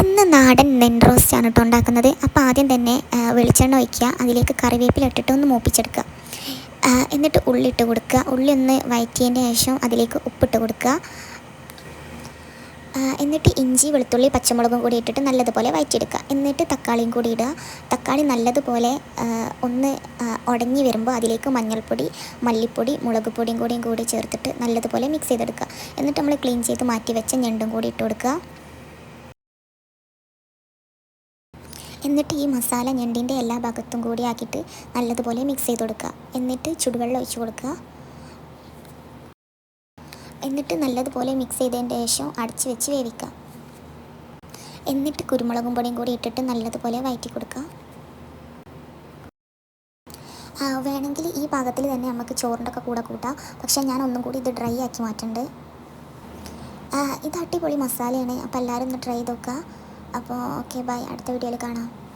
ഇന്ന് നാടൻ നെൻ റോസ്റ്റാണ് കേട്ടോ ഉണ്ടാക്കുന്നത്. അപ്പോൾ ആദ്യം തന്നെ വെളിച്ചെണ്ണ ഒഴിക്കുക അതിലേക്ക് കറിവേപ്പില ഇട്ടിട്ട് ഒന്ന് മൂപ്പിച്ചെടുക്കുക. എന്നിട്ട് ഉള്ളി ഇട്ട് കൊടുക്കുക. ഉള്ളി ഒന്ന് വയറ്റിയതിന്റെ ശേഷം അതിലേക്ക് ഉപ്പിട്ട് കൊടുക്കുക. എന്നിട്ട് ഇഞ്ചി വെളുത്തുള്ളി പച്ചമുളകും കൂടി ഇട്ടിട്ട് നല്ലതുപോലെ വയറ്റിയെടുക്കുക. എന്നിട്ട് തക്കാളിയും കൂടി ഇടുക. തക്കാളി നല്ലതുപോലെ ഒന്ന് ഉടങ്ങി വരുമ്പോൾ അതിലേക്ക് മഞ്ഞൾപ്പൊടി മല്ലിപ്പൊടി മുളക് പൊടിയും കൂടിയും കൂടി ചേർത്തിട്ട് നല്ലതുപോലെ മിക്സ് ചെയ്തെടുക്കുക. എന്നിട്ട് നമ്മൾ ക്ലീൻ ചെയ്ത് മാറ്റി വെച്ച ഞണ്ടും കൂടി ഇട്ട് കൊടുക്കുക. എന്നിട്ട് ഈ മസാല ഞണ്ടിന്റെ എല്ലാ ഭാഗത്തും കൂടി ആക്കിയിട്ട് നല്ലതുപോലെ മിക്സ് ചെയ്ത് കൊടുക്കുക. എന്നിട്ട് ചുടുവെള്ളം ഒഴിച്ച് കൊടുക്കുക. എന്നിട്ട് നല്ലതുപോലെ മിക്സ് ചെയ്തതിന്റെ ശേഷം അടച്ച് വെച്ച് വേവിക്കുക. എന്നിട്ട് കുരുമുളകും പൊടിയും കൂടി ഇട്ടിട്ട് നല്ലതുപോലെ വയറ്റി കൊടുക്കുക. വേണമെങ്കിൽ ഈ ഭാഗത്തിൽ തന്നെ നമുക്ക് ചോറിന്റെ ഒക്കെ കൂടെ കൂട്ടാം. പക്ഷേ ഞാൻ ഒന്നും കൂടി ഇത് ഡ്രൈ ആക്കി മാറ്റുന്നുണ്ട് ആ, ഇത് അടിപൊളി മസാലയാണ്. അപ്പോൾ എല്ലാവരും ഒന്ന് ട്രൈ ചെയ്ത് നോക്കുക. അപ്പോൾ ഓക്കെ ബൈ. അടുത്ത വീഡിയോയിൽ കാണാം.